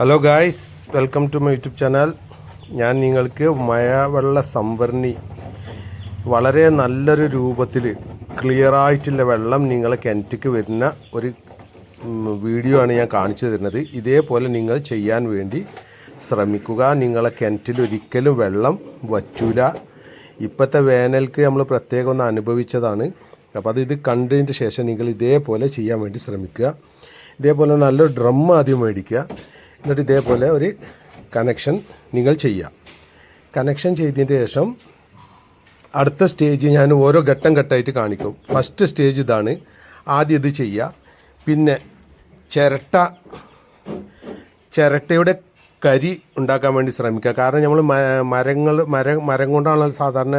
Hello guys welcome to my YouTube channel ഞാൻ നിങ്ങൾക്ക് മഴവെള്ള സംഭരണി വളരെ നല്ലൊരു രൂപത്തിൽ ക്ലിയർ ആയിട്ടുള്ള വെള്ളം നിങ്ങളെ കിണറ്റിക്ക് വരുന്ന ഒരു വീഡിയോ ആണ് ഞാൻ കാണിച്ചു തരുന്നത്. ഇതേപോലെ നിങ്ങൾ ചെയ്യാൻ വേണ്ടി ശ്രമിക്കുക. നിങ്ങളെ കിണറ്റിൽ ഒരിക്കലും വെള്ളം വറ്റൂല. ഇപ്പോഴത്തെ വേനൽക്ക് നമ്മൾ പ്രത്യേകം ഒന്ന് അനുഭവിച്ചതാണ്. അപ്പോൾ അത് ഇത് കണ്ടതിന് ശേഷം നിങ്ങൾ ഇതേപോലെ ചെയ്യാൻ വേണ്ടി ശ്രമിക്കുക. ഇതേപോലെ നല്ലൊരു ഡ്രം ആദ്യം മേടിക്കുക. എന്നിട്ട് ഇതേപോലെ ഒരു കണക്ഷൻ നിങ്ങൾ ചെയ്യുക. കണക്ഷൻ ചെയ്തതിന് ശേഷം അടുത്ത സ്റ്റേജ് ഞാൻ ഓരോ ഘട്ടം ഘട്ടമായിട്ട് കാണിക്കും. ഫസ്റ്റ് സ്റ്റേജ് ഇതാണ്. ആദ്യം ഇത് ചെയ്യുക. പിന്നെ ചിരട്ട ചിരട്ടയുടെ കരി ഉണ്ടാക്കാൻ വേണ്ടി ശ്രമിക്കുക. കാരണം നമ്മൾ മരങ്ങൾ മരം മരം കൊണ്ടാണല്ലോ സാധാരണ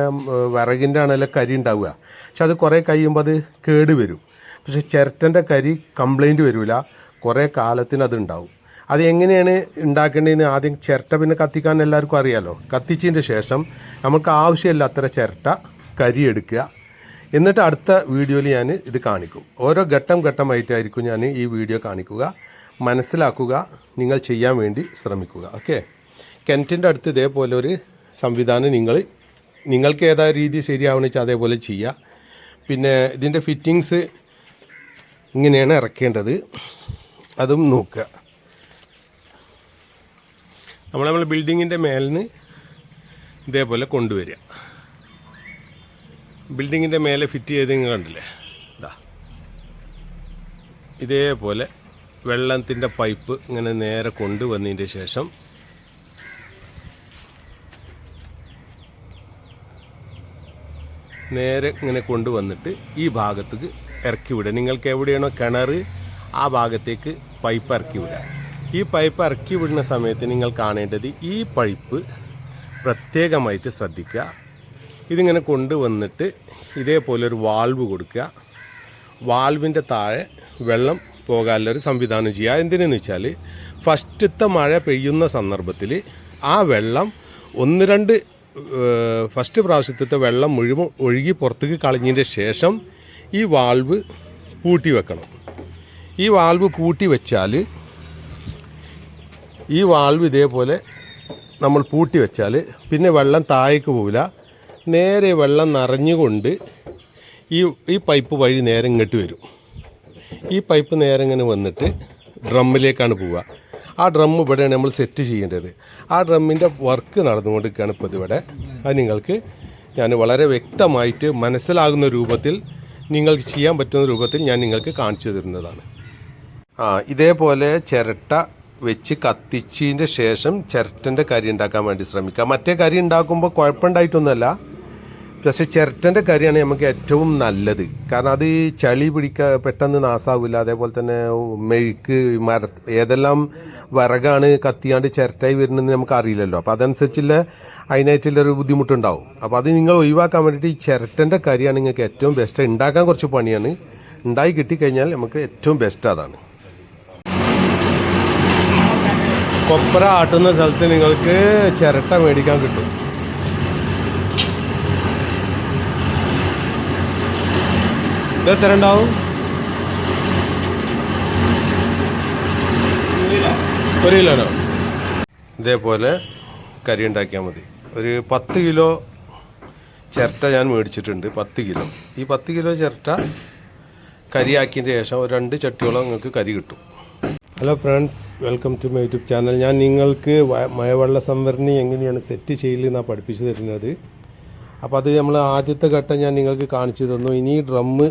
വിറകിന്റെ ആണല്ലോ കരി ഉണ്ടാവുക. പക്ഷെ അത് കുറേ കഴിയുമ്പോൾ അത് കേട് വരും പക്ഷെ ചിരട്ടന്റെ കരി കംപ്ലൈന്റ് വരില്ല കുറേ കാലത്തിന് അത് ഉണ്ടാവും. അത് എങ്ങനെയാണ് ഉണ്ടാക്കേണ്ടതെന്ന് ആദ്യം ചിരട്ട പിന്നെ കത്തിക്കാൻ എല്ലാവർക്കും അറിയാലോ. കത്തിച്ചതിന്റെ ശേഷം നമുക്ക് ആവശ്യമില്ല അത്ര ചിരട്ട കരിയെടുക്കുക എന്നിട്ട് അടുത്ത വീഡിയോയിൽ ഞാൻ ഇത് കാണിക്കും. ഓരോ ഘട്ടം ഘട്ടമായിട്ടായിരിക്കും ഞാൻ ഈ വീഡിയോ കാണിക്കുക. മനസ്സിലാക്കുക നിങ്ങൾ ചെയ്യാൻ വേണ്ടി ശ്രമിക്കുക. ഓക്കെ? കിണറ്റിന്റെ അടുത്ത് ഇതേപോലെ ഒരു സംവിധാനം നിങ്ങൾ നിങ്ങൾക്ക് ഏതാ രീതി ശരിയാവണമെന്ന് വെച്ചാൽ അതേപോലെ ചെയ്യുക. പിന്നെ ഇതിന്റെ ഫിറ്റിങ്സ് ഇങ്ങനെയാണ് ഇറക്കേണ്ടത്. അതും നോക്കുക. നമ്മൾ നമ്മൾ ബിൽഡിങ്ങിന്റെ മേലിന് ഇതേപോലെ കൊണ്ടുവരിക. ബിൽഡിങ്ങിന്റെ മേലെ ഫിറ്റ് ചെയ്ത് നിങ്ങൾ കണ്ടില്ലേ? ഇതാ ഇതേപോലെ വെള്ളത്തിന്റെ പൈപ്പ് ഇങ്ങനെ നേരെ കൊണ്ടുവന്നതിന്റെ ശേഷം നേരെ ഇങ്ങനെ കൊണ്ടുവന്നിട്ട് ഈ ഭാഗത്തേക്ക് ഇറക്കി വിടുക. നിങ്ങൾക്ക് എവിടെയാണോ കിണർ ആ ഭാഗത്തേക്ക് പൈപ്പ് ഇറക്കി വിടുക. ഈ പൈപ്പ് ഇറക്കി വിടുന്ന സമയത്ത് നിങ്ങൾ കാണേണ്ടത് ഈ പൈപ്പ് പ്രത്യേകമായിട്ട് ശ്രദ്ധിക്കുക. ഇതിങ്ങനെ കൊണ്ടുവന്നിട്ട് ഇതേപോലെ ഒരു വാൾവ് കൊടുക്കുക. വാൾവിന്റെ താഴെ വെള്ളം പോകാനുള്ളൊരു സംവിധാനം ചെയ്യുക. എന്തിനെന്ന് വെച്ചാൽ ഫസ്റ്റത്തെ മഴ പെയ്യുന്ന സന്ദർഭത്തിൽ ആ വെള്ളം ഒന്ന് രണ്ട് ഫസ്റ്റ് പ്രാവശ്യത്തെ വെള്ളം മുഴുവൻ ഒഴുകി പുറത്തേക്ക് കളഞ്ഞതിന്റെ ശേഷം ഈ വാൾവ് പൂട്ടി വെക്കണം. ഈ വാൾവ് പൂട്ടി വെച്ചാൽ ഈ വാൾവ് ഇതേപോലെ നമ്മൾ പൂട്ടി വെച്ചാൽ പിന്നെ വെള്ളം താഴേക്ക് പോവില്ല. നേരെ വെള്ളം നിറഞ്ഞുകൊണ്ട് ഈ ഈ പൈപ്പ് വഴി നേരെ ഇങ്ങോട്ട് വരും. ഈ പൈപ്പ് നേരെ ഇങ്ങനെ വന്നിട്ട് ഡ്രമ്മിലേക്കാണ് പോവുക. ആ ഡ്രം ഇവിടെയാണ് നമ്മൾ സെറ്റ് ചെയ്യേണ്ടത്. ആ ഡ്രമ്മിന്റെ വർക്ക് നടന്നുകൊണ്ടിരിക്കുകയാണ് ഇപ്പോൾ ഇതിവിടെ. അത് നിങ്ങൾക്ക് ഞാൻ വളരെ വ്യക്തമായിട്ട് മനസ്സിലാകുന്ന രൂപത്തിൽ നിങ്ങൾക്ക് ചെയ്യാൻ പറ്റുന്ന രൂപത്തിൽ ഞാൻ നിങ്ങൾക്ക് കാണിച്ചു തരുന്നതാണ്. ആ ഇതേപോലെ ചിരട്ട വെച്ച് കത്തിച്ചതിന്റെ ശേഷം ചിരട്ടന്റെ കരി ഉണ്ടാക്കാൻ വേണ്ടി ശ്രമിക്കുക. മറ്റേ കരി ഉണ്ടാക്കുമ്പോൾ കുഴപ്പമുണ്ടായിട്ടൊന്നുമല്ല. പക്ഷെ ചിരട്ടന്റെ കറിയാണ് നമുക്ക് ഏറ്റവും നല്ലത്. കാരണം അത് ചളി പിടിക്കാൻ പെട്ടെന്ന് നാസാവില്ല. അതേപോലെ തന്നെ മെഴുക്ക് മര ഏതെല്ലാം വിറകാണ് കത്തിയാണ്ട് ചിരട്ടായി വരുന്നതെന്ന് നമുക്ക് അറിയില്ലല്ലോ. അപ്പോൾ അതനുസരിച്ചുള്ള അതിനായിട്ടുള്ളൊരു ബുദ്ധിമുട്ടുണ്ടാവും. അപ്പോൾ അത് നിങ്ങൾ ഒഴിവാക്കാൻ വേണ്ടിയിട്ട് ഈ ചിരട്ടന്റെ കറിയാണ് നിങ്ങൾക്ക് ഏറ്റവും ബെസ്റ്റ് ഉണ്ടാക്കാൻ കുറച്ച് പണിയാണ്. ഉണ്ടായി കിട്ടിക്കഴിഞ്ഞാൽ നമുക്ക് ഏറ്റവും ബെസ്റ്റ് അതാണ്. കൊപ്ര ആട്ടുന്ന സ്ഥലത്ത് നിങ്ങൾക്ക് ചിരട്ട മേടിക്കാൻ കിട്ടും. ഇത് എത്ര ഉണ്ടാവും? ഒരു കിലോനോ ഇതേപോലെ കരി ഉണ്ടാക്കിയാൽ മതി. ഒരു പത്ത് കിലോ ചിരട്ട ഞാൻ മേടിച്ചിട്ടുണ്ട് പത്ത് കിലോ. ഈ പത്ത് കിലോ ചിരട്ട കരിയാക്കിയതിന് ശേഷം ഒരു രണ്ട് ചട്ടിയോളം നിങ്ങൾക്ക് കരി കിട്ടും. Hello friends welcome to my YouTube channel ഞാൻ നിങ്ങൾക്ക് മഴവെള്ള സംഭരണി എങ്ങനെയാണ് സെറ്റ് ചെയ്യലെന്നാണ് പഠിപ്പിച്ചു തരുന്നത്. അപ്പോൾ അത് നമ്മൾ ആദ്യത്തെ ഘട്ടം ഞാൻ നിങ്ങൾക്ക് കാണിച്ചു തന്നു. ഇനി ഡ്രമ്മ്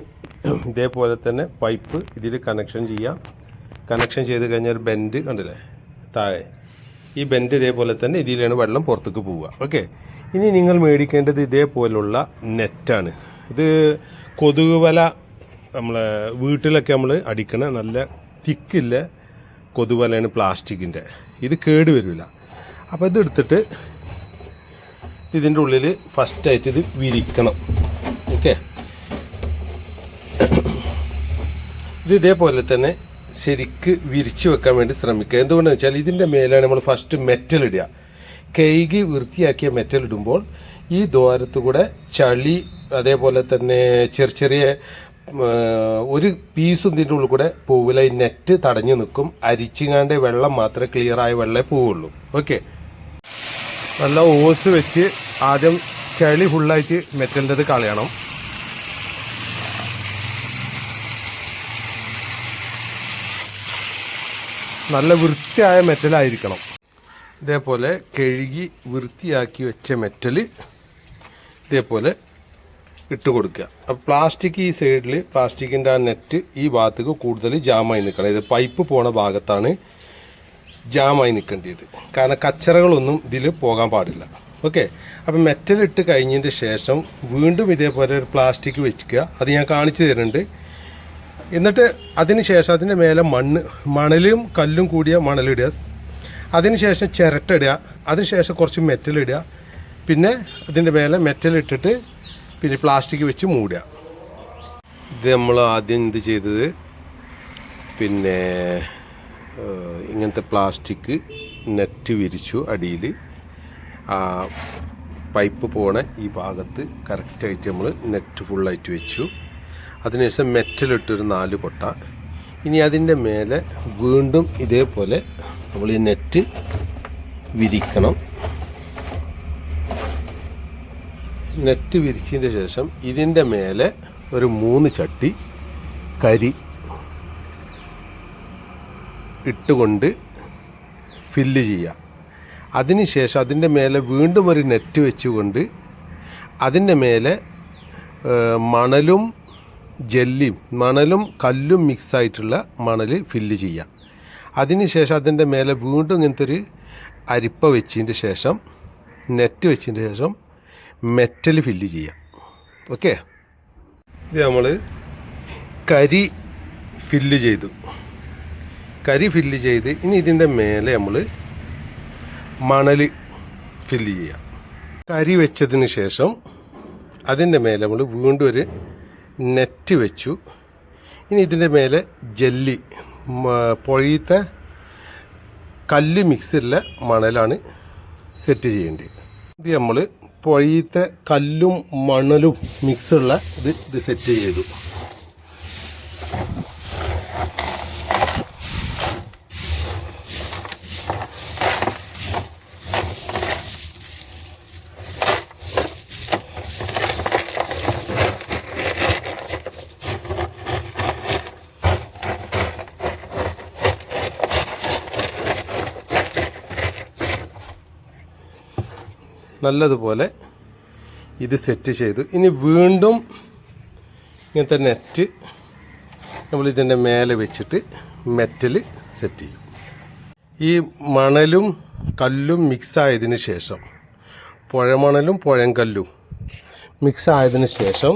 ഇതേപോലെ തന്നെ പൈപ്പ് ഇതിൽ കണക്ഷൻ ചെയ്യാം. കണക്ഷൻ ചെയ്ത് കഴിഞ്ഞാൽ ഒരു ബെൻഡ് കണ്ടില്ലേ? താഴെ. ഈ ബെൻഡ് ഇതേപോലെ തന്നെ ഇതിലാണ് വെള്ളം പുറത്തേക്ക് പോവുക. ഓക്കെ ഇനി നിങ്ങൾ മേടിക്കേണ്ടത് ഇതേപോലുള്ള നെറ്റാണ് ഇത് കൊതുക് വല നമ്മളെ വീട്ടിലൊക്കെ നമ്മൾ അടിക്കണ നല്ല തിക്കില്ല കൊതുവലയാണ് പ്ലാസ്റ്റിക്കിന്റെ ഇത് കേട് വരില്ല അപ്പോൾ ഇതെടുത്തിട്ട് ഇതിന്റെ ഉള്ളിൽ ഫസ്റ്റായിട്ട് ഇത് വിരിക്കണം. ഓക്കെ? ഇത് ഇതേപോലെ തന്നെ ശരിക്ക് വിരിച്ചു വെക്കാൻ വേണ്ടി ശ്രമിക്കുക. എന്തുകൊണ്ടെന്ന് വെച്ചാൽ ഇതിന്റെ മേലാണ് നമ്മൾ ഫസ്റ്റ് മെറ്റൽ ഇടുക. കൈകി വൃത്തിയാക്കിയ മെറ്റൽ ഇടുമ്പോൾ ഈ ദ്വാരത്തു കൂടെ ചളി അതേപോലെ തന്നെ ചെറിയ ചെറിയ ഒരു പീസും ഇതിന്റെ ഉള്ളിൽ കൂടെ പോവില്ല ഈ നെറ്റ് തടഞ്ഞു നിൽക്കും. അരിച്ചിങ്ങാണ്ട് വെള്ളം മാത്രമേ ക്ലിയർ ആയ വെള്ളമേ പോവുള്ളൂ. ഓക്കെ നല്ല ഓസ് വെച്ച് ആദ്യം ചളി ഫുള്ളായിട്ട് മെറ്റലിന്റെത് കളയണം. നല്ല വൃത്തിയായ മെറ്റലായിരിക്കണം ഇതേപോലെ കഴുകി വൃത്തിയാക്കി വെച്ച മെറ്റൽ ഇതേപോലെ ഇട്ട് കൊടുക്കുക. അപ്പോൾ പ്ലാസ്റ്റിക് ഈ സൈഡിൽ പ്ലാസ്റ്റിക്കിന്റെ ആ നെറ്റ് ഈ ഭാഗത്തേക്ക് കൂടുതൽ ജാമായി നിൽക്കണം. ഇത് പൈപ്പ് പോണ ഭാഗത്താണ് ജാമായി നിൽക്കേണ്ടത്. കാരണം കച്ചറകളൊന്നും ഇതിൽ പോകാൻ പാടില്ല. ഓക്കെ അപ്പം മെറ്റൽ ഇട്ട് കഴിഞ്ഞതിന് ശേഷം വീണ്ടും ഇതേപോലെ ഒരു പ്ലാസ്റ്റിക് വെക്കുക. അത് ഞാൻ കാണിച്ചു തരുന്നുണ്ട്. എന്നിട്ട് അതിന് ശേഷം അതിന്റെ മേലെ മണ്ണ് മണലും കല്ലും കൂടിയ മണലിടുക അതിനുശേഷം ചിരട്ടിടുക അതിനുശേഷം കുറച്ച് മെറ്റൽ ഇടുക. പിന്നെ അതിന്റെ മേലെ മെറ്റൽ ഇട്ടിട്ട് പിന്നെ പ്ലാസ്റ്റിക് വെച്ച് മൂടുക. ഇത് നമ്മൾ ആദ്യം എന്ത് ചെയ്തത്? പിന്നെ ഇങ്ങനത്തെ പ്ലാസ്റ്റിക് നെറ്റ് വിരിച്ചു അടിയിൽ. പൈപ്പ് പോണ ഈ ഭാഗത്ത് കറക്റ്റായിട്ട് നമ്മൾ നെറ്റ് ഫുള്ളായിട്ട് വെച്ചു. അതിനുശേഷം മെറ്റലിട്ടൊരു നാല് പൊട്ട. ഇനി അതിന്റെ മേലെ വീണ്ടും ഇതേപോലെ നമ്മൾ ഈ നെറ്റ് വിരിക്കണം. നെറ്റ് വിരിച്ചതിന്റെ ശേഷം ഇതിന്റെ മേലെ ഒരു മൂന്ന് ചട്ടി കരി ഇട്ടുകൊണ്ട് ഫില്ല് ചെയ്യുക. അതിനുശേഷം അതിന്റെ മേലെ വീണ്ടും ഒരു നെറ്റ് വെച്ചുകൊണ്ട് അതിന്റെ മേലെ മണലും ജെല്ലിയും മണലും കല്ലും മിക്സ് ആയിട്ടുള്ള മണൽ ഫില്ല് ചെയ്യുക. അതിനുശേഷം അതിന്റെ മേലെ വീണ്ടും ഇങ്ങനത്തെ ഒരു അരിപ്പ വെച്ചതിന്റെ ശേഷം നെറ്റ് വെച്ചതിന്റെ ശേഷം മെറ്റൽ ഫില്ല് ചെയ്യാം. ഓക്കെ? ഇത് നമ്മൾ കരി ഫില്ല് ചെയ്തു. കരി ഫില്ല് ചെയ്ത് ഇനി ഇതിന്റെ മേലെ നമ്മൾ മണൽ ഫില്ല് ചെയ്യാം. കരി വെച്ചതിന് ശേഷം അതിന്റെ മേലെ നമ്മൾ വീണ്ടും ഒരു നെറ്റ് വെച്ചു. ഇനി ഇതിന്റെ മേലെ ജെല്ലി മ- കല്ല് മിക്സറിലെ മണലാണ് സെറ്റ് ചെയ്യേണ്ടത്. ഇത് നമ്മൾ പൊഴിയത്തെ കല്ലും മണലും മിക്സുള്ള ഇത് ഇത് സെറ്റ് ചെയ്തു. നല്ലതുപോലെ ഇത് സെറ്റ് ചെയ്തു. ഇനി വീണ്ടും ഇങ്ങനത്തെ നെറ്റ് നമ്മൾ ഇതിന്റെ മേലെ വെച്ചിട്ട് മെറ്റൽ സെറ്റ് ചെയ്യും. ഈ മണലും കല്ലും മിക്സ് ആയതിന് ശേഷം പുഴമണലും പുഴങ്കല്ലും മിക്സ് ആയതിന് ശേഷം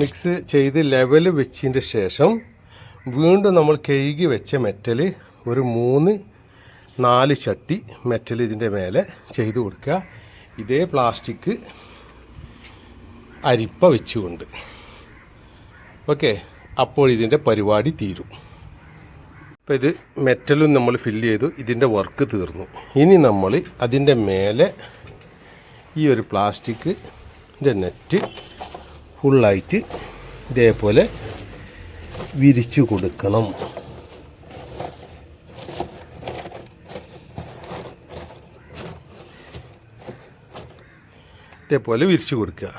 മിക്സ് ചെയ്ത് ലെവൽ വെച്ചതിന്റെ ശേഷം വീണ്ടും നമ്മൾ കഴുകി വെച്ച മെറ്റൽ ഒരു മൂന്ന് നാല് ചട്ടി മെറ്റൽ ഇതിന്റെ മേലെ ചെയ്തു കൊടുക്കുക. ഇതേ പ്ലാസ്റ്റിക് അരിപ്പ വെച്ചുകൊണ്ട്. ഓക്കെ അപ്പോൾ ഇതിന്റെ പരിപാടി തീരും. അപ്പോൾ ഇത് മെറ്റലും നമ്മൾ ഫില്ല് ചെയ്തു. ഇതിന്റെ വർക്ക് തീർന്നു. ഇനി നമ്മൾ അതിന്റെ മേലെ ഈ ഒരു പ്ലാസ്റ്റിക് നെറ്റ് ഫുള്ളായിട്ട് ഇതേപോലെ വിരിച്ചു കൊടുക്കണം. ഇതേപോലെ വിരിച്ചു കൊടുക്കുക.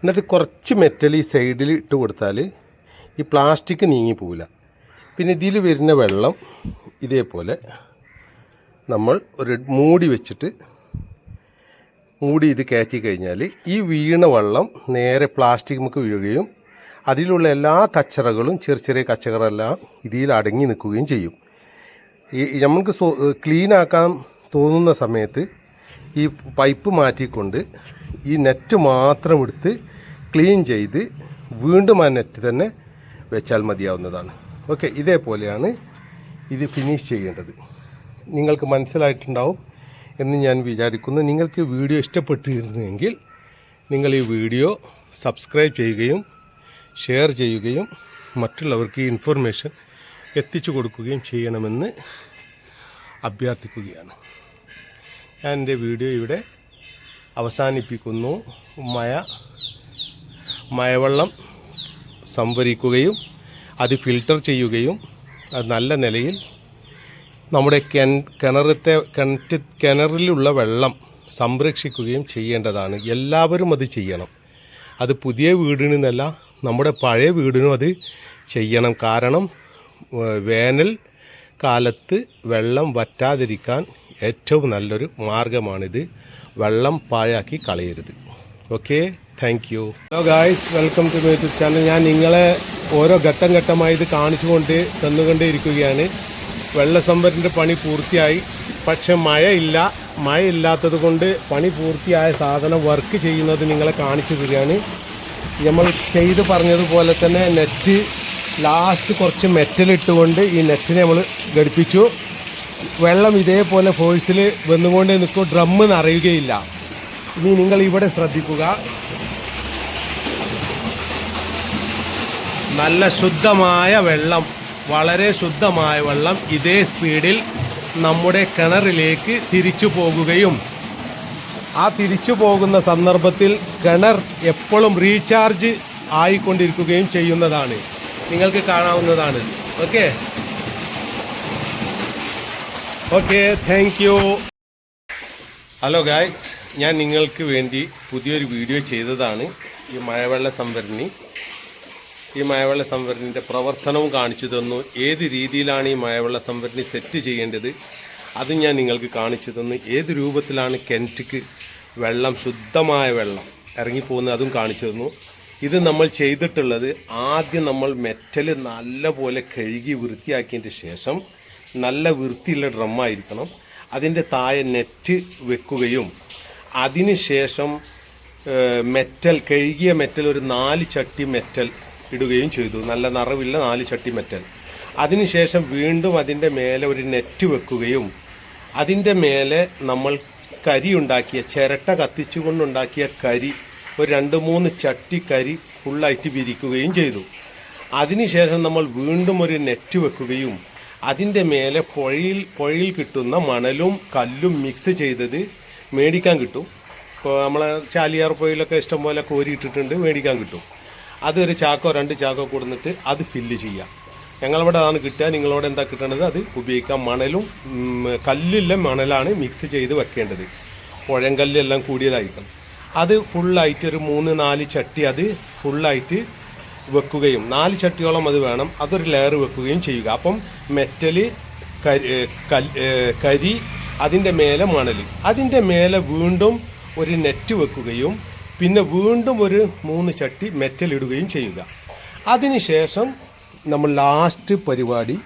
എന്നിട്ട് കുറച്ച് മെറ്റൽ ഈ സൈഡിൽ ഇട്ട് കൊടുത്താൽ ഈ പ്ലാസ്റ്റിക് നീങ്ങി പോവില്ല. പിന്നെ ഇതിൽ വരുന്ന വെള്ളം ഇതേപോലെ നമ്മൾ ഒരു മൂടി വെച്ചിട്ട് മൂടി ഇത് കയറ്റി കഴിഞ്ഞാൽ ഈ വീണ വെള്ളം നേരെ പ്ലാസ്റ്റിക് നമുക്ക് വീഴുകയും അതിലുള്ള എല്ലാ കച്ചറകളും ചെറിയ ചെറിയ കച്ചറകളെല്ലാം ഇതിൽ അടങ്ങി നിൽക്കുകയും ചെയ്യും. ഈ നമുക്ക് ആക്കാൻ തോന്നുന്ന സമയത്ത് ഈ പൈപ്പ് മാറ്റിക്കൊണ്ട് ഈ നെറ്റ് മാത്രം എടുത്ത് ക്ലീൻ ചെയ്ത് വീണ്ടും ആ നെറ്റ് തന്നെ വെച്ചാൽ മതിയാവുന്നതാണ്. ഓക്കെ ഇതേപോലെയാണ് ഇത് ഫിനിഷ് ചെയ്യേണ്ടത്. നിങ്ങൾക്ക് മനസ്സിലായിട്ടുണ്ടാവും എന്ന് ഞാൻ വിചാരിക്കുന്നു. നിങ്ങൾക്ക് വീഡിയോ ഇഷ്ടപ്പെട്ടിരുന്നെങ്കിൽ നിങ്ങൾ ഈ വീഡിയോ സബ്സ്ക്രൈബ് ചെയ്യുകയും ഷെയർ ചെയ്യുകയും മറ്റുള്ളവർക്ക് ഈ ഇൻഫർമേഷൻ എത്തിച്ചു കൊടുക്കുകയും ചെയ്യണമെന്ന് അഭ്യർത്ഥിക്കുകയാണ്. ഞാൻ എന്റെ വീഡിയോ ഇവിടെ അവസാനിപ്പിക്കുന്നു. മഴ മഴവെള്ളം സംഭരിക്കുകയും അത് ഫിൽട്ടർ ചെയ്യുകയും അത് നല്ല നിലയിൽ നമ്മുടെ കെൻ കിണറത്തെ കിണറ്റ് കിണറിലുള്ള വെള്ളം സംരക്ഷിക്കുകയും ചെയ്യേണ്ടതാണ്. എല്ലാവരും അത് ചെയ്യണം. അത് പുതിയ വീടിനെന്നല്ല നമ്മുടെ പഴയ വീടിനും അത് ചെയ്യണം. കാരണം വേനൽ കാലത്ത് വെള്ളം വറ്റാതിരിക്കാൻ ഏറ്റവും നല്ലൊരു മാർഗമാണിത്. വെള്ളം പാഴാക്കി കളയരുത്. Okay thank you hello guys welcome to my channel ഞാൻ നിങ്ങളെ ഓരോ ഘട്ടം ഘട്ടമായി ഇത് കാണിച്ചുകൊണ്ട് തന്നുകൊണ്ടേ ഇരിക്കുകയാണ് വെള്ളസംഭരണിന്റെ പണി പൂർത്തിയായി. പക്ഷെ മഴയില്ല മഴയില്ലാത്തത് കൊണ്ട് പണി പൂർത്തിയായ സാധനം വർക്ക് ചെയ്യുന്നത് നിങ്ങളെ കാണിച്ചു തരികയാണ്. നമ്മൾ ചെയ്ത് പറഞ്ഞതുപോലെ തന്നെ നെറ്റ് ലാസ്റ്റ് കുറച്ച് മെറ്റൽ ഇട്ടുകൊണ്ട് ഈ നെറ്റിനെ നമ്മൾ ഘടിപ്പിച്ചു. വെള്ളം ഇതേപോലെ ഫോഴ്സിൽ വന്നുകൊണ്ട് നിൽക്കും ഡ്രമ്മ് നിറയുകയില്ല ഇനി നിങ്ങൾ ഇവിടെ ശ്രദ്ധിക്കുക. നല്ല ശുദ്ധമായ വെള്ളം വളരെ ശുദ്ധമായ വെള്ളം ഇതേ സ്പീഡിൽ നമ്മുടെ കിണറിലേക്ക് തിരിച്ചു പോകുകയും ആ തിരിച്ചു പോകുന്ന സന്ദർഭത്തിൽ കിണർ എപ്പോഴും റീചാർജ് ആയിക്കൊണ്ടിരിക്കുകയും ചെയ്യുന്നതാണ്. നിങ്ങൾക്ക് കാണാവുന്നതാണ്. Okay okay thank you hello guys ഞാൻ നിങ്ങൾക്ക് വേണ്ടി പുതിയൊരു വീഡിയോ ചെയ്തതാണ് ഈ മഴവെള്ള സംഭരണി ഈ മഴവെള്ള സംഭരണിന്റെ പ്രവർത്തനവും കാണിച്ചു തന്നു. ഏത് രീതിയിലാണ് ഈ മഴവെള്ള സംഭരണി സെറ്റ് ചെയ്യേണ്ടത്? അത് ഞാൻ നിങ്ങൾക്ക് കാണിച്ചു തന്നു. ഏത് രൂപത്തിലാണ് കെന്റിക്ക് വെള്ളം ശുദ്ധമായ വെള്ളം ഇറങ്ങിപ്പോകുന്നത് അതും കാണിച്ചു തന്നു. ഇത് നമ്മൾ ചെയ്തിട്ടുള്ളത് ആദ്യം നമ്മൾ മെറ്റൽ നല്ലപോലെ കഴുകി വൃത്തിയാക്കിയതിന്റെ ശേഷം നല്ല വൃത്തിയുള്ള ഡ്രമ്മായിരിക്കണം. അതിന്റെ താഴെ നെറ്റ് വെക്കുകയും അതിനുശേഷം മെറ്റൽ കഴുകിയ മെറ്റൽ ഒരു നാല് ചട്ടി മെറ്റൽ ഇടുകയും ചെയ്തു. നല്ല നിറവില്ല നാല് ചട്ടി മെറ്റൽ അതിനുശേഷം വീണ്ടും അതിന്റെ മേലെ ഒരു നെറ്റ് വെക്കുകയും അതിന്റെ മേലെ നമ്മൾ കരി ഉണ്ടാക്കിയ ചിരട്ട കത്തിച്ചുകൊണ്ടുണ്ടാക്കിയ കരി ഒരു രണ്ട് മൂന്ന് ചട്ടി കരി ഫുള്ളായിട്ട് വിരിക്കുകയും ചെയ്തു. അതിനുശേഷം നമ്മൾ വീണ്ടും ഒരു നെറ്റ് വെക്കുകയും അതിന്റെ മേലെ പുഴയിൽ പുഴയിൽ കിട്ടുന്ന മണലും കല്ലും മിക്സ് ചെയ്തത് മേടിക്കാൻ കിട്ടും. ഇപ്പോൾ നമ്മളെ ചാലിയാർ പുഴയിലൊക്കെ ഇഷ്ടംപോലെ കോരിയിട്ടിട്ടുണ്ട് മേടിക്കാൻ കിട്ടും. അതൊരു ചാക്കോ രണ്ട് ചാക്കോ കൊടുത്തിട്ട് അത് ഫില്ല് ചെയ്യാം. ഞങ്ങളിവിടെ അതാണ് കിട്ടുക നിങ്ങളോട് എന്താ കിട്ടേണ്ടത് അത് ഉപയോഗിക്കാം. മണലും കല്ലിലെ മണലാണ് മിക്സ് ചെയ്ത് വെക്കേണ്ടത്. പുഴങ്കല്ലെല്ലാം കൂടിയതായിരിക്കണം. അത് ഫുള്ളായിട്ട് ഒരു മൂന്ന് നാല് ചട്ടി അത് ഫുള്ളായിട്ട് വെക്കുകയും നാല് ചട്ടിയോളം അത് വേണം. അതൊരു ലെയർ വെക്കുകയും ചെയ്യുക. അപ്പം ഏ, കരി അതിന്റെ മേലെ മണൽ അതിന്റെ മേലെ വീണ്ടും ഒരു നെറ്റ് വെക്കുകയും പിന്നെ വീണ്ടും ഒരു മൂന്ന് ചട്ടി മെറ്റൽ ഇടുകയും ചെയ്യുക. അതിനുശേഷം നമ്മൾ ലാസ്റ്റ് പരിപാടി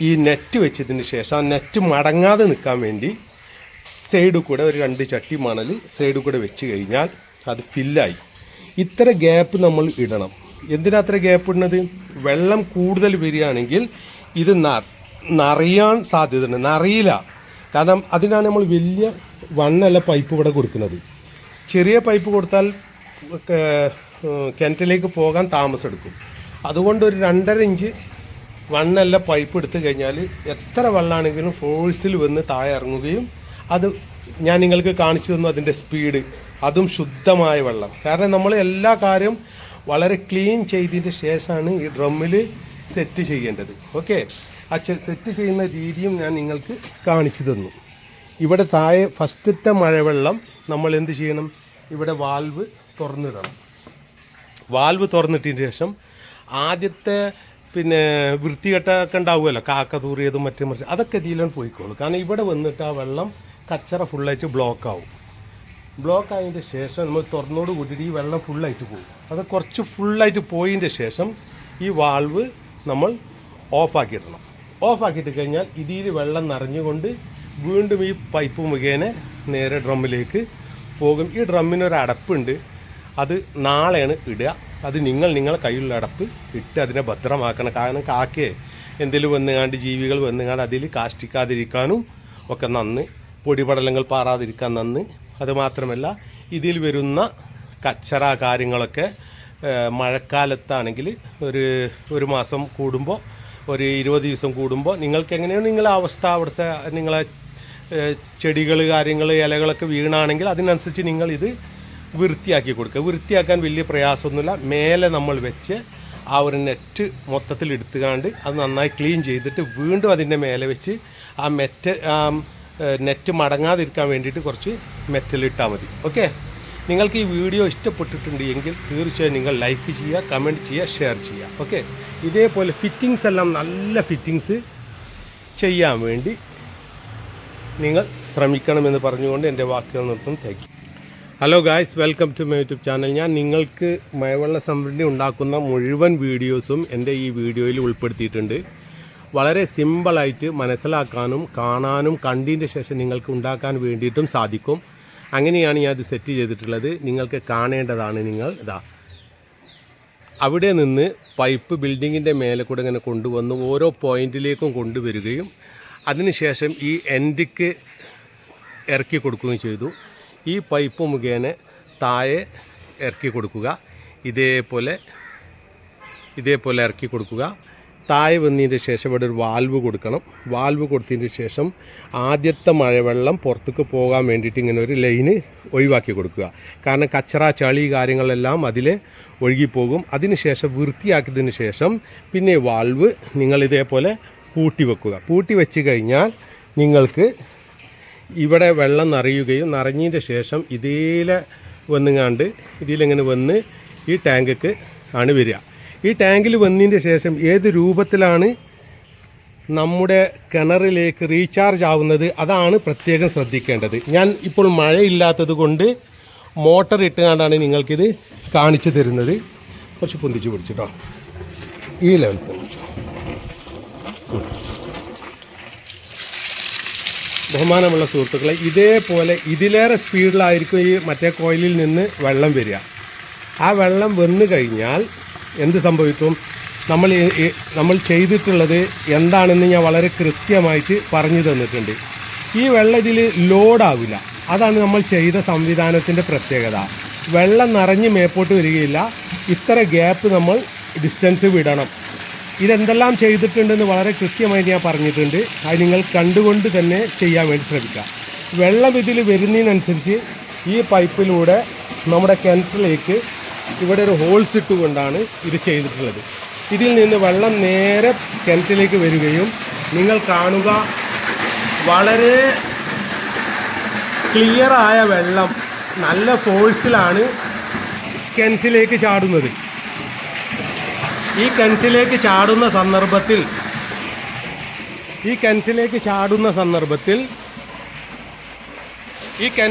ഈ നെറ്റ് വെച്ചതിന് ശേഷം ആ നെറ്റ് മടങ്ങാതെ നിൽക്കാൻ വേണ്ടി സൈഡിൽ കൂടെ ഒരു രണ്ട് ചട്ടി മണൽ സൈഡിൽ കൂടെ വെച്ച് കഴിഞ്ഞാൽ അത് ഫില്ലായി ഇത്ര ഗ്യാപ്പ് നമ്മൾ ഇടണം. എന്തിനാ അത്ര ഗ്യാപ്പ് ഇടുന്നത്? വെള്ളം കൂടുതൽ വരികയാണെങ്കിൽ ഇത് നറിയാൻ സാധ്യതയുണ്ട്. നിറയില്ല. കാരണം അതിനാണ് നമ്മൾ വലിയ വണ്ണല്ല പൈപ്പ് ഇവിടെ കൊടുക്കുന്നത്. ചെറിയ പൈപ്പ് കൊടുത്താൽ കിണറ്റിലേക്ക് പോകാൻ താമസം എടുക്കും. അതുകൊണ്ട് ഒരു രണ്ടര ഇഞ്ച് വണ്ണല്ല പൈപ്പ് എടുത്തു കഴിഞ്ഞാൽ എത്ര വെള്ളമാണെങ്കിലും ഫോഴ്സിൽ വന്ന് താഴെ ഇറങ്ങുകയും അത് ഞാൻ നിങ്ങൾക്ക് കാണിച്ചു തന്നു അതിന്റെ സ്പീഡ് അതും ശുദ്ധമായ വെള്ളം. കാരണം നമ്മൾ എല്ലാ കാര്യം വളരെ ക്ലീൻ ചെയ്തതിന് ശേഷമാണ് ഈ ഡ്രമ്മിൽ സെറ്റ് ചെയ്യേണ്ടത്. ഓക്കെ ആ സെറ്റ് ചെയ്യുന്ന രീതിയും ഞാൻ നിങ്ങൾക്ക് കാണിച്ചു തന്നു. ഇവിടെ താഴെ ഫസ്റ്റത്തെ മഴവെള്ളം നമ്മൾ എന്ത് ചെയ്യണം? ഇവിടെ വാൽവ് തുറന്നിടണം. വാൽവ് തുറന്നിട്ടതിന് ശേഷം ആദ്യത്തെ പിന്നെ വൃത്തികെട്ടൊക്കെ ഉണ്ടാവുമല്ലോ? കാക്ക തൂറിയതും മറ്റും അതൊക്കെ ഇതിലാണ് പോയിക്കോളും. കാരണം ഇവിടെ വന്നിട്ട് ആ വെള്ളം കച്ചറ ഫുള്ളായിട്ട് ബ്ലോക്ക് ആവും. ബ്ലോക്ക് ആയതിന്റെ ശേഷം നമ്മൾ തുറന്നോട് കൂട്ടിയിട്ട് ഈ വെള്ളം ഫുള്ളായിട്ട് പോകും. അത് കുറച്ച് ഫുള്ളായിട്ട് പോയതിന്റെ ശേഷം ഈ വാൾവ് നമ്മൾ ഓഫാക്കിയിടണം ഓഫാക്കിയിട്ട് കഴിഞ്ഞാൽ ഇതിൽ വെള്ളം നിറഞ്ഞുകൊണ്ട് വീണ്ടും ഈ പൈപ്പ് മുഖേന നേരെ ഡ്രമ്മിലേക്ക് പോകും. ഈ ഡ്രമ്മിനൊരു അടപ്പുണ്ട്. അത് നാളെയാണ് ഇടുക. അത് നിങ്ങൾ നിങ്ങളെ കയ്യിലുള്ള അടപ്പ് ഇട്ട് അതിനെ ഭദ്രമാക്കണം. കാരണം കാക്കയെ എന്തെങ്കിലും വന്നുകാണ്ട് ജീവികൾ വന്നുകാണ്ട് അതിൽ കാഷ്ടിക്കാതിരിക്കാനും ഒക്കെ നന്ന് പൊടിപടലങ്ങൾ പാറാതിരിക്കാൻ നന്ന് അത് മാത്രമല്ല ഇതിൽ വരുന്ന കച്ചറ കാര്യങ്ങളൊക്കെ മഴക്കാലത്താണെങ്കിൽ ഒരു ഒരു മാസം കൂടുമ്പോൾ ഒരു ഇരുപത് ദിവസം കൂടുമ്പോൾ നിങ്ങൾക്ക് എങ്ങനെയാണ് നിങ്ങളെ അവസ്ഥ അവിടുത്തെ നിങ്ങളെ ചെടികൾ കാര്യങ്ങൾ ഇലകളൊക്കെ വീണാണെങ്കിൽ അതിനനുസരിച്ച് നിങ്ങൾ ഇത് വൃത്തിയാക്കി കൊടുക്കുക. വൃത്തിയാക്കാൻ വലിയ പ്രയാസമൊന്നുമില്ല. മേലെ നമ്മൾ വെച്ച് ആ ഒരു നെറ്റ് മൊത്തത്തിൽ എടുത്തുകാണ്ട് അത് നന്നായി ക്ലീൻ ചെയ്തിട്ട് വീണ്ടും അതിന്റെ മേലെ വെച്ച് ആ മെറ്റ് നെറ്റ് മടങ്ങാതിരിക്കാൻ വേണ്ടിയിട്ട് കുറച്ച് മെറ്റൽ ഇട്ടാൽ മതി. ഓക്കെ നിങ്ങൾക്ക് ഈ വീഡിയോ ഇഷ്ടപ്പെട്ടിട്ടുണ്ട് എങ്കിൽ തീർച്ചയായും നിങ്ങൾ ലൈക്ക് ചെയ്യുക കമന്റ് ചെയ്യുക ഷെയർ ചെയ്യുക. ഓക്കെ ഇതേപോലെ ഫിറ്റിങ്സ് എല്ലാം നല്ല ഫിറ്റിങ്സ് ചെയ്യാൻ വേണ്ടി നിങ്ങൾ ശ്രമിക്കണമെന്ന് പറഞ്ഞുകൊണ്ട് എന്റെ വാക്കുകൾ നിർത്തും thank hello guys welcome to my YouTube channel ഞാൻ നിങ്ങൾക്ക് മഴവെള്ള സമൃദ്ധി ഉണ്ടാക്കുന്ന മുഴുവൻ വീഡിയോസും എന്റെ ഈ വീഡിയോയിൽ ഉൾപ്പെടുത്തിയിട്ടുണ്ട്. വളരെ സിമ്പിളായിട്ട് മനസ്സിലാക്കാനും കാണാനും കണ്ടതിന്റെ ശേഷം നിങ്ങൾക്ക് ഉണ്ടാക്കാൻ വേണ്ടിയിട്ടും സാധിക്കും. അങ്ങനെയാണ് ഞാൻ ഇത് സെറ്റ് ചെയ്തിട്ടുള്ളത്. നിങ്ങൾക്ക് കാണേണ്ടതാണ് നിങ്ങൾ. ഇതാ അവിടെ നിന്ന് പൈപ്പ് ബിൽഡിങ്ങിന്റെ മേലെ കൂടെ ഇങ്ങനെ കൊണ്ടുവന്ന് ഓരോ പോയിന്റിലേക്കും കൊണ്ടുവരികയും അതിനുശേഷം ഈ എൻഡിക്ക് ഇറക്കി കൊടുക്കുകയും ചെയ്തു. ഈ പൈപ്പ് മുഖേന താഴെ ഇറക്കി കൊടുക്കുക. ഇതേപോലെ ഇതേപോലെ ഇറക്കി കൊടുക്കുക. താഴെ വന്നതിന്റെ ശേഷം ഇവിടെ ഒരു വാൽവ് കൊടുക്കണം. വാൽവ് കൊടുത്തതിന്റെ ശേഷം ആദ്യത്തെ മഴവെള്ളം പുറത്തേക്ക് പോകാൻ വേണ്ടിയിട്ട് ഇങ്ങനെ ഒരു ലൈന് ഒഴിവാക്കി കൊടുക്കുക. കാരണം കച്ചറ ചളി കാര്യങ്ങളെല്ലാം അതിൽ ഒഴുകിപ്പോകും. അതിനുശേഷം വൃത്തിയാക്കിയതിന് ശേഷം പിന്നെ വാൽവ് നിങ്ങൾ ഇതേപോലെ പൂട്ടി വെക്കുക. പൂട്ടി വെച്ച് കഴിഞ്ഞാൽ നിങ്ങൾക്ക് ഇവിടെ വെള്ളം നിറയുകയും നിറഞ്ഞതിന്റെ ശേഷം ഇതിലെ വന്നുങ്ങാണ്ട് ഇതിലിങ്ങനെ വന്ന് ഈ ടാങ്കിക്ക് ആണ് വരിക. ഈ ടാങ്കിൽ വന്നതിന്റെ ശേഷം ഏത് രൂപത്തിലാണ് നമ്മുടെ കിണറിലേക്ക് റീചാർജ് ആവുന്നത് അതാണ് പ്രത്യേകം ശ്രദ്ധിക്കേണ്ടത്. ഞാൻ ഇപ്പോൾ മഴയില്ലാത്തത് കൊണ്ട് മോട്ടർ ഇട്ടുകൊണ്ടാണ് നിങ്ങൾക്കിത് കാണിച്ചു തരുന്നത്. കുറച്ച് പൊന്തിച്ച് പിടിച്ചിട്ടോ. ഈ ലെവൽ ബഹുമാനമുള്ള സുഹൃത്തുക്കളെ ഇതേപോലെ ഇതിലേറെ സ്പീഡിലായിരിക്കും ഈ മറ്റേ കോയിലിൽ നിന്ന് വെള്ളം വരിക. ആ വെള്ളം വന്നു കഴിഞ്ഞാൽ എന്ത് സംഭവിക്കും? നമ്മൾ നമ്മൾ ചെയ്തിട്ടുള്ളത് എന്താണെന്ന് ഞാൻ വളരെ കൃത്യമായിട്ട് പറഞ്ഞു തന്നിട്ടുണ്ട്. ഈ വെള്ളം ഇതിൽ ലോഡാവില്ല. അതാണ് നമ്മൾ ചെയ്ത സംവിധാനത്തിന്റെ പ്രത്യേകത. വെള്ളം നിറഞ്ഞ് മേപ്പോട്ട് വരികയില്ല. ഇത്ര ഗ്യാപ്പ് നമ്മൾ ഡിസ്റ്റൻസ് വിടണം. ഇതെന്തെല്ലാം ചെയ്തിട്ടുണ്ടെന്ന് വളരെ കൃത്യമായി ഞാൻ പറഞ്ഞിട്ടുണ്ട്. അത് നിങ്ങൾ കണ്ടുകൊണ്ട് തന്നെ ചെയ്യാൻ വേണ്ടി ശ്രമിക്കുക. വെള്ളം ഇതിൽ വരുന്നതിനനുസരിച്ച് ഈ പൈപ്പിലൂടെ നമ്മുടെ കിണറ്റിലേക്ക് ഇവിടെ ഒരു ഹോൾസ് ഇട്ടുകൊണ്ടാണ് ഇത് ചെയ്തിട്ടുള്ളത്. ഇതിൽ നിന്ന് വെള്ളം നേരെ കിണറ്റിലേക്ക് വരികയും നിങ്ങൾ കാണുക വളരെ ക്ലിയറായ വെള്ളം നല്ല ഫോഴ്സിലാണ് കിണറ്റിലേക്ക് ചാടുന്നത്. ഈ കിണറ്റിലേക്ക് ചാടുന്ന സന്ദർഭത്തിൽ ഈ കിണറ്റിലേക്ക് ചാടുന്ന സന്ദർഭത്തിൽ ഈ കിണ